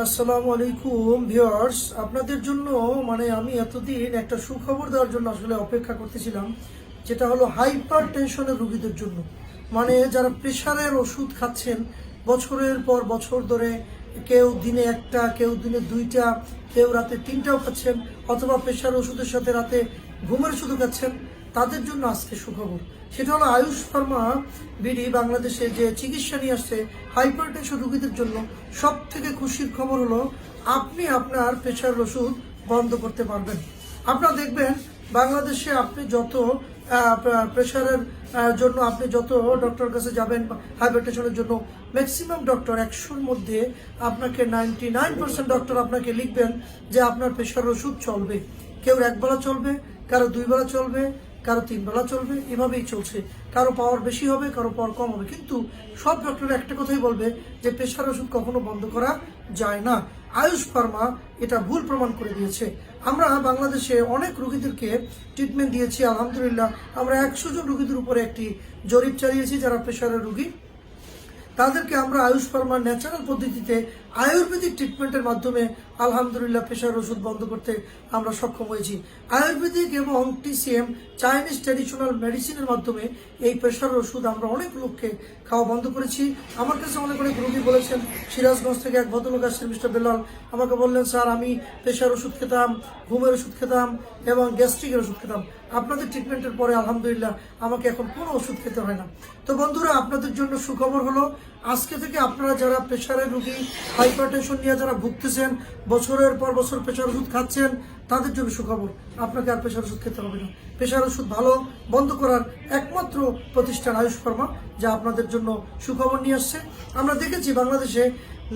আসসালামু আলাইকুম, ভিউয়ার্স। আপনাদের জন্য মানে আমি এতদিন একটা সুখবর দেওয়ার জন্য আসলে অপেক্ষা করতেছিলাম, যেটা হলো হাইপার টেনশনের রোগীদের জন্য। মানে যারা প্রেশারের ওষুধ খাচ্ছেন, বছরের পর বছর ধরে কেউ দিনে একটা, কেউ দিনে দুইটা, কেউ রাতে তিনটাও খাচ্ছেন, অথবা প্রেশার ওষুধের সাথে রাতে ঘুমের ওষুধও খাচ্ছেন তাদের জন্য আজকে সুখবর। সেটা হলো আয়ুষ ফার্মা বিডি, বাংলাদেশে যে চিকিৎসা নিয়ে আসছে, হাইপারটেনশন রোগীদের জন্য সব থেকে খুশির খবর হলো, আপনি আপনার প্রেশার ওষুধ বন্ধ করতে পারবেন। আপনারা দেখবেন, বাংলাদেশে আপনি যত প্রেশারের জন্য আপনি যত ডক্টর কাছে যাবেন হাইপারটেনশনের জন্য, ম্যাক্সিমাম ডক্টর একশোর মধ্যে আপনাকে নাইনটি নাইন পার্সেন্ট ডক্টর আপনাকে লিখবেন যে আপনার প্রেশার ওষুধ চলবে। কেউ একবেলা চলবে, কারও দুই বেলা চলবে কারও তিন বেলা চলবে, এভাবেই চলছে। কারও পাওয়ার বেশি হবে, কারও পাওয়ার কম হবে। কিন্তু সব ডক্টর একটা কথাই বলবে যে প্রেশার ওষুধ কখনো বন্ধ করা যায় না। আয়ুষ ফার্মা এটা ভুল প্রমাণ করে দিয়েছে। আমরা বাংলাদেশে অনেক রুগীদেরকে ট্রিটমেন্ট দিয়েছি, আলহামদুলিল্লাহ। আমরা একশো জন রুগীদের উপরে একটি জরিপ চালিয়েছি, যারা প্রেশারের রুগী। তাদেরকে আমরা আয়ুষ ফার্মার ন্যাচারাল পদ্ধতিতে আয়ুর্বেদিক ট্রিটমেন্টের মাধ্যমে আলহামদুলিল্লাহ প্রেশার ওষুধ বন্ধ করতে আমরা সক্ষম হয়েছি। আয়ুর্বেদিক এবং টিসিএম চাইনিজ ট্র্যাডিশনাল মেডিসিনের মাধ্যমে এই প্রেশার ওষুধ আমরা অনেক লোককে খাওয়া বন্ধ করেছি। আমার কাছে অনেক অনেক রোগী বলেছেন, সিরাজগঞ্জ থেকে এক ভদ্রলোক আসছেন, মিস্টার বেলাল। আমাকে বললেন, স্যার, আমি প্রেশার ওষুধ খেতাম, ঘুমের ওষুধ খেতাম এবং গ্যাস্ট্রিকের ওষুধ খেতাম। আপনাদের ট্রিটমেন্টের পরে আলহামদুলিল্লাহ আমাকে এখন কোনো ওষুধ খেতে হয় না। তো বন্ধুরা, আপনাদের জন্য সুখবর হলো, আজকে থেকে আপনারা যারা প্রেশারের রুগী, হাইপারটেনশন নিয়ে যারা ভুগতেছেন বছরের পর বছর প্রেশার ওষুধ খাচ্ছেন, তাদের জন্য সুখবর। আপনাকে আর প্রেশার ওষুধ খেতে হবে না। প্রেশার ওষুধ ভালো, বন্ধ করার একমাত্র প্রতিষ্ঠান আয়ুষ ফার্মা, যা আপনাদের জন্য সুখবর নিয়ে আসছে। আমরা দেখেছি বাংলাদেশে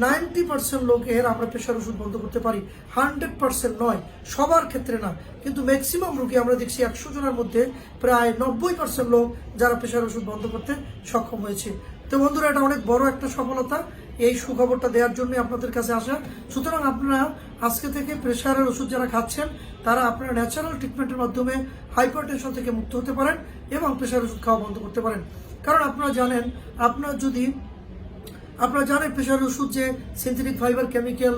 নাইনটি পার্সেন্ট লোকের আমরা প্রেশার ওষুধ বন্ধ করতে পারি। হান্ড্রেড পার্সেন্ট নয়, সবার ক্ষেত্রে না। কিন্তু ম্যাক্সিমাম রোগী আমরা দেখছি একশো জনের মধ্যে প্রায় নব্বই পার্সেন্ট লোক যারা প্রেশার ওষুধ বন্ধ করতে সক্ষম হয়েছে। তো বন্ধুরা, এটা অনেক বড় একটা সফলতা। এই সুখবরটা দেওয়ার জন্য আপনাদের কাছে আসা। সুতরাং আপনারা আজকে থেকে প্রেশারের ওষুধ যারা খাচ্ছেন, তারা আপনার ন্যাচারাল ট্রিটমেন্টের মাধ্যমে হাইপার টেনশন থেকে মুক্ত হতে পারেন এবং প্রেশার ওষুধ খাওয়া বন্ধ করতে পারেন। কারণ আপনারা জানেন, আপনার যদি আপনারা জানেন প্রেশার ওষুধ যে সিনথেটিক ফাইবার কেমিক্যাল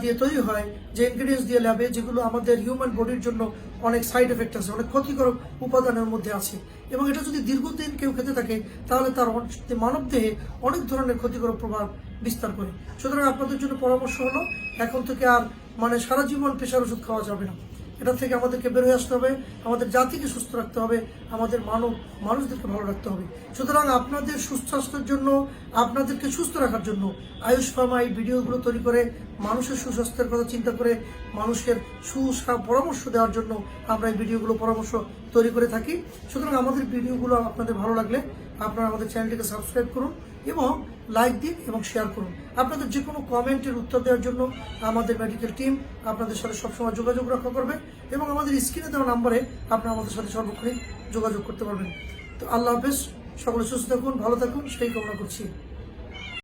দিয়ে তৈরি হয়, যে ইনগ্রিডিয়েন্টস দিয়ে ল্যাবে যেগুলো আমাদের হিউম্যান বডির জন্য অনেক সাইড এফেক্ট আছে, অনেক ক্ষতিকর উপাদানের মধ্যে আছে। এবং এটা যদি দীর্ঘদিন কেউ খেতে থাকে, তাহলে তার মানব দেহে অনেক ধরনের ক্ষতিকর প্রভাব বিস্তার করে। সুতরাং আপনাদের জন্য পরামর্শ হলো, এখন থেকে আর মানে সারা জীবন প্রেশার ওষুধ খাওয়া যাবে না। এটা থেকে আমাদেরকে বের হয়ে আসতে হবে, আমাদের জাতিকে সুস্থ রাখতে হবে, আমাদের মানব, মানুষদেরকে ভালো রাখতে হবে। সুতরাং আপনাদের সুস্বাস্থ্যের জন্য, আপনাদেরকে সুস্থ রাখার জন্য আয়ুষ ফার্মা এই ভিডিওগুলো তৈরি করে মানুষের সুস্বাস্থ্যের কথা চিন্তা করে মানুষের সুসা পরামর্শ দেওয়ার জন্য আমরা এই ভিডিওগুলো পরামর্শ তৈরি করে থাকি। সুতরাং আমাদের ভিডিওগুলো আপনাদের ভালো লাগলে আপনারা আমাদের চ্যানেলটিকে সাবস্ক্রাইব করুন এবং লাইক দিন এবং শেয়ার করুন। আপনাদের যে কোনো কমেন্টের উত্তর দেওয়ার জন্য আমাদের মেডিকেল টিম আপনাদের সাথে সবসময় যোগাযোগ রক্ষা করবে এবং আমাদের স্ক্রিনে দেওয়া নাম্বারে আপনারা আমাদের সাথে সর্বক্ষণিক যোগাযোগ করতে পারবেন। তো আল্লাহ হাফেজ, সকলে সুস্থ থাকুন, ভালো থাকুন, সেই কামনা করছি।